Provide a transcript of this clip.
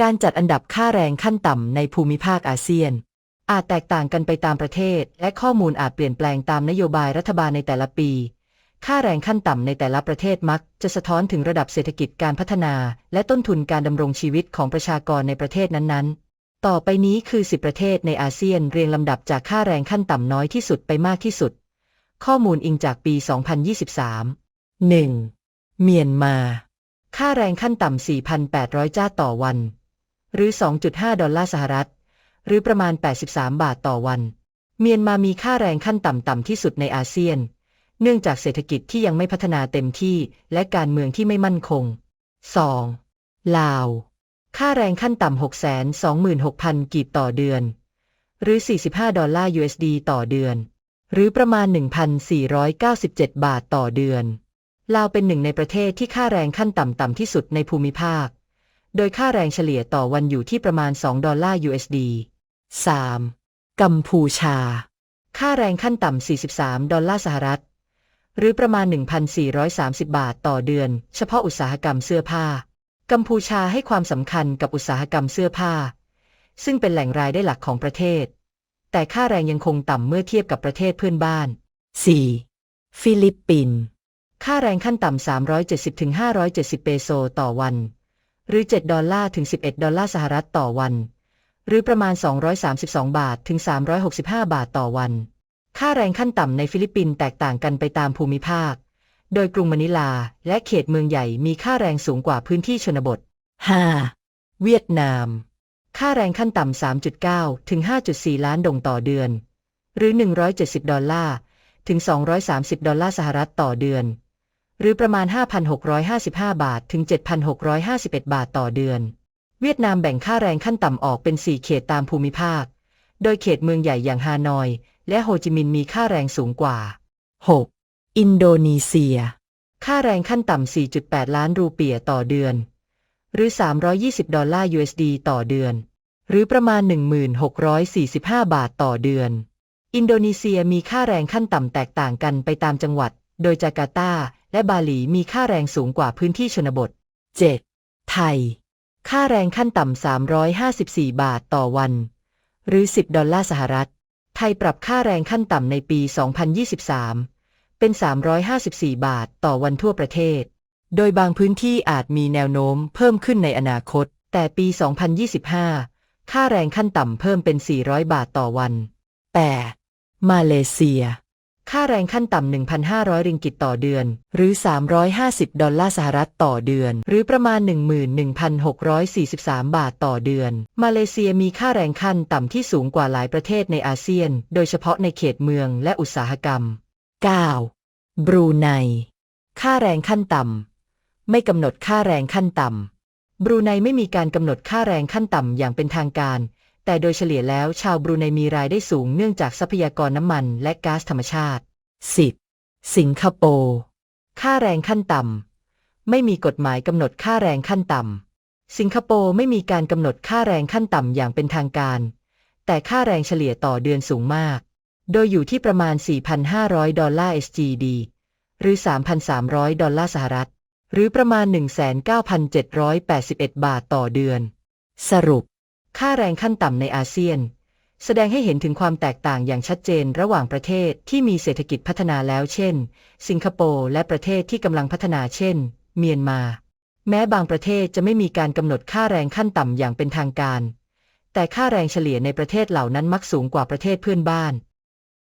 การจัดอันดับค่าแรงขั้นต่ำในภูมิภาคอาเซียน อาจแตกต่างกันไปตามประเทศ และข้อมูลอาจเปลี่ยนแปลงตามนโยบายรัฐบาลในแต่ละปี ค่าแรงขั้นต่ำในแต่ละประเทศมัก จะสะท้อนถึงระดับเศรษฐกิจการพัฒนา และต้นทุนการดำรงชีวิตของประชากรในประเทศนั้นๆ ต่อไปนี้คือ 10 ประเทศในอาเซียนเรียงลำดับจากค่าแรงขั้นต่ำน้อยที่สุดไปมากที่สุด ข้อมูลอิงจากปี 2023 1. เมียนมา ค่าแรงขั้นต่ำ 4,800 จ้าต่อวัน หรือ 2.5 ดอลลาร์สหรัฐ หรือประมาณ 83 บาทต่อวัน เมียนมามีค่าแรงขั้นต่ำต่ำที่สุดในอาเซียน เนื่องจากเศรษฐกิจที่ยังไม่พัฒนาเต็มที่และการเมืองที่ไม่มั่นคง 2. ลาว ค่าแรงขั้นต่ำ 626,000 กีบต่อเดือน หรือ 45 ดอลลาร์ USD ต่อเดือน หรือประมาณ 1,497 บาทต่อเดือนลาวเป็นหนึ่งในประเทศที่ค่าแรงขั้นต่ำ ต่ำที่สุดในภูมิภาค โดยค่าแรงเฉลี่ยต่อวันอยู่ที่ประมาณ 2 ดอลลาร์ USD 3. กัมพูชา ค่าแรงขั้นต่ำ 43 ดอลลาร์สหรัฐ หรือประมาณ 1,430 บาทต่อเดือน เฉพาะอุตสาหกรรมเสื้อผ้า กัมพูชาให้ความสำคัญกับอุตสาหกรรมเสื้อผ้า ซึ่งเป็นแหล่งรายได้หลักของประเทศ แต่ค่าแรงยังคงต่ำเมื่อเทียบกับประเทศเพื่อนบ้าน 4. ฟิลิปปินส์ ค่าแรงขั้นต่ำ 370-570 เปโซต่อวัน หรือ 7 ดอลลาร์ถึง 11 ดอลลาร์สหรัฐต่อวัน หรือประมาณ 232 บาทถึง 365 บาทต่อวัน ค่าแรงขั้นต่ำในฟิลิปปินส์แตกต่างกันไปตามภูมิภาค โดยกรุงมะนิลาและเขตเมืองใหญ่มีค่าแรงสูงกว่าพื้นที่ชนบท 5. เวียดนาม ค่าแรงขั้นต่ำ 3.9 ถึง 5.4 ล้านดงต่อเดือน หรือ 170 ดอลลาร์ ถึง 230 ดอลลาร์สหรัฐต่อเดือน หรือประมาณ 5,655 บาทถึง 7,651 บาทต่อเดือน เวียดนามแบ่งค่าแรงขั้นต่ำออกเป็น 4 เขตตามภูมิภาค โดยเขตเมืองใหญ่อย่างฮานอย และโฮจิมินห์มีค่าแรงสูงกว่า 6. อินโดนีเซีย ค่าแรงขั้นต่ำ 4.8 ล้านรูเปียต่อเดือน หรือ 320 ดอลลาร์ USD ต่อเดือน หรือประมาณ 1645 บาทต่อเดือน อินโดนีเซียมีค่าแรงขั้นต่ำแตกต่างกันไปตามจังหวัด โดยจาการ์ตา และบาหลีมีค่าแรงสูงกว่าพื้นที่ชนบท 7. ไทย ค่าแรงขั้นต่ำ 354 บาทต่อวัน หรือ 10 ดอลลาร์สหรัฐ ไทยปรับค่าแรงขั้นต่ำในปี 2023 เป็น 354 บาทต่อวันทั่วประเทศ โดยบางพื้นที่อาจมีแนวโน้มเพิ่มขึ้นในอนาคต แต่ปี 2025 ค่าแรงขั้นต่ำเพิ่มเป็น 400 บาทต่อวัน 8. มาเลเซีย ค่าแรงขั้นต่ำ 1,500 ริงกิตต่อเดือน หรือ 350 ดอลลาร์สหรัฐต่อเดือน หรือประมาณ 11,643 บาทต่อเดือน มาเลเซียมีค่าแรงขั้นต่ำที่สูงกว่าหลายประเทศในอาเซียน โดยเฉพาะในเขตเมืองและอุตสาหกรรม 9. บรูไน ค่าแรงขั้นต่ำ ไม่กำหนดค่าแรงขั้นต่ำ บรูไนไม่มีการกำหนดค่าแรงขั้นต่ำอย่างเป็นทางการ แต่โดยเฉลี่ยแล้วชาวบรูไนมีรายได้สูงเนื่องจากทรัพยากรน้ำมันและก๊าซธรรมชาติ 10. สิงคโปร์ ค่าแรงขั้นต่ำ ไม่มีกฎหมายกำหนดค่าแรงขั้นต่ำ สิงคโปร์ไม่มีการกำหนดค่าแรงขั้นต่ำอย่างเป็นทางการ แต่ค่าแรงเฉลี่ยต่อเดือนสูงมาก โดยอยู่ที่ประมาณ 4,500 ดอลลาร์ SGD หรือ 3,300 ดอลลาร์สหรัฐ หรือประมาณ 19,781 บาทต่อเดือน สรุป ค่าแรงขั้นต่ำในอาเซียน แสดงให้เห็นถึงความแตกต่างอย่างชัดเจนระหว่างประเทศที่มีเศรษฐกิจพัฒนาแล้วเช่น สิงคโปร์และประเทศที่กำลังพัฒนาเช่น เมียนมา แม้บางประเทศจะไม่มีการกำหนดค่าแรงขั้นต่ำอย่างเป็นทางการ แต่ค่าแรงเฉลี่ยในประเทศเหล่านั้นมักสูงกว่าประเทศเพื่อนบ้าน